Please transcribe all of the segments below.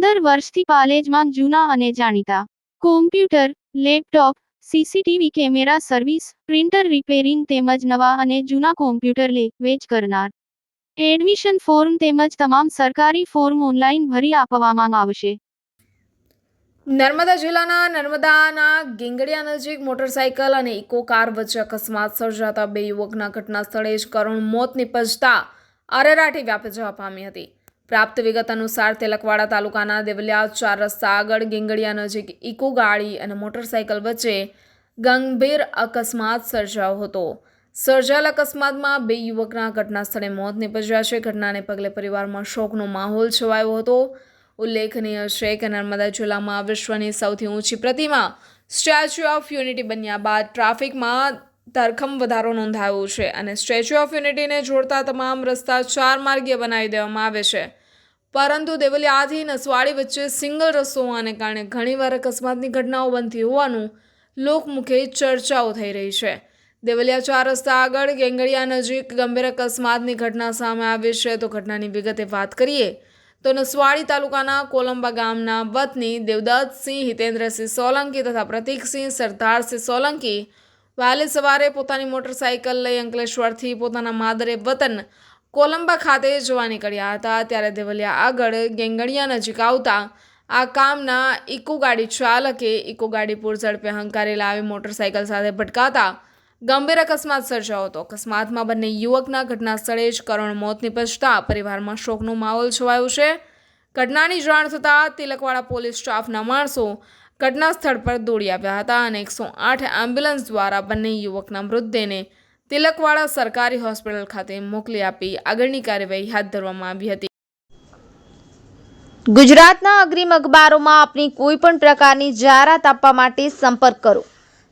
વર્ષથી પાલેજમાં જૂના અને જાણીતા. Computer laptop CCTV camera service printer repairing તેમજ નવા અને જૂના કોમ્પ્યુટર લે, વેચ કરનાર. એડમિશન ફોર્મ તેમજ તમામ સરકારી ફોર્મ ઓનલાઈન ભરી આપવામાં આવશે. નર્મદા જિલ્લાના નર્મદાના ગીંગડિયા નજીક મોટરસાયકલ અને ઇકો કાર વચ્ચે અકસ્માત સર્જાતા બે યુવકના ઘટના સ્થળે જ કરુણ મોત નિપજતા અરેરાટી વ્યાપજવા પામી હતી. પ્રાપ્ત વિગત અનુસાર તિલકવાડા તાલુકાના દેવલિયા ચાર રસ્તા આગળ ગીંગડિયા નજીક ઇકો ગાડી અને મોટરસાયકલ વચ્ચે ગંભીર અકસ્માત સર્જાયો હતો. સર્જાયેલ અકસ્માતમાં બે યુવકના ઘટના સ્થળે મોત નિપજ્યા છે. ઘટનાને પગલે પરિવારમાં શોકનો માહોલ છવાયો હતો. ઉલ્લેખનીય છે કે નર્મદા જિલ્લામાં વિશ્વની સૌથી ઊંચી પ્રતિમા સ્ટેચ્યુ ઓફ યુનિટી બન્યા બાદ ટ્રાફિકમાં ધરખમ વધારો નોંધાયો છે અને સ્ટેચ્યુ ઓફ યુનિટીને જોડતા તમામ રસ્તા ચાર માર્ગીય બનાવી દેવામાં આવે છે. પરંતુ દેવલિયાથી નસવાડી વચ્ચે સિંગલ રસ્તો હોવાને કારણે ઘણીવાર અકસ્માતની ઘટનાઓ બનતી હોવાનું લોકમુખે ચર્ચાઓ થઈ રહી છે. દેવલિયા ચાર રસ્તા આગળ ગેંગડિયા નજીક ગંભીર અકસ્માતની ઘટના સામે આવી છે. તો ઘટનાની વિગતે વાત કરીએ તો નસવાડી તાલુકાના કોલંબા ગામના વતની દેવદત્તસિંહ, હિતેન્દ્રસિંહ સોલંકી તથા પ્રતીકસિંહ, સરદારસિંહ સોલંકી વહેલી સવારે પોતાની મોટરસાયકલ લઈ અંકલેશ્વરથી પોતાના માદરે વતન કોલંબા ખાતે જોવા નીકળ્યા હતા. ત્યારે દેવલિયા આગળ ગેંગણિયા નજીક આવતા આ કામના ઇકો ગાડી ચાલકે ઇકો ગાડી પૂર ઝડપે હંકારેલા લાવી મોટરસાયકલ સાથે ભટકાતા ગંભીર અકસ્માત સર્જાયો હતો. અકસ્માતમાં બંને યુવકના ઘટના સ્થળે જ કરુણ મોત નિપજતા પરિવારમાં શોકનો માહોલ છવાયો છે. ઘટનાની જાણ થતાં તિલકવાડા પોલીસ સ્ટાફના માણસો ઘટના સ્થળ પર દોડી આવ્યા હતા અને એકસો આઠ એમ્બ્યુલન્સ દ્વારા બંને યુવકના મૃતદેહને તિલકવાડા સરકારી હોસ્પિટલ ખાતે મોકલી આપી આગળની કાર્યવાહી હાથ ધરવામાં આવી હતી. ગુજરાતના અગ્રીમ અખબારોમાં આપની કોઈ પણ પ્રકારની જાહેરાત આપવા માટે સંપર્ક કરો.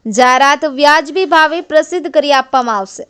જાહેરાત વ્યાજબી ભાવે પ્રસિદ્ધ કરી આપવામાં આવશે.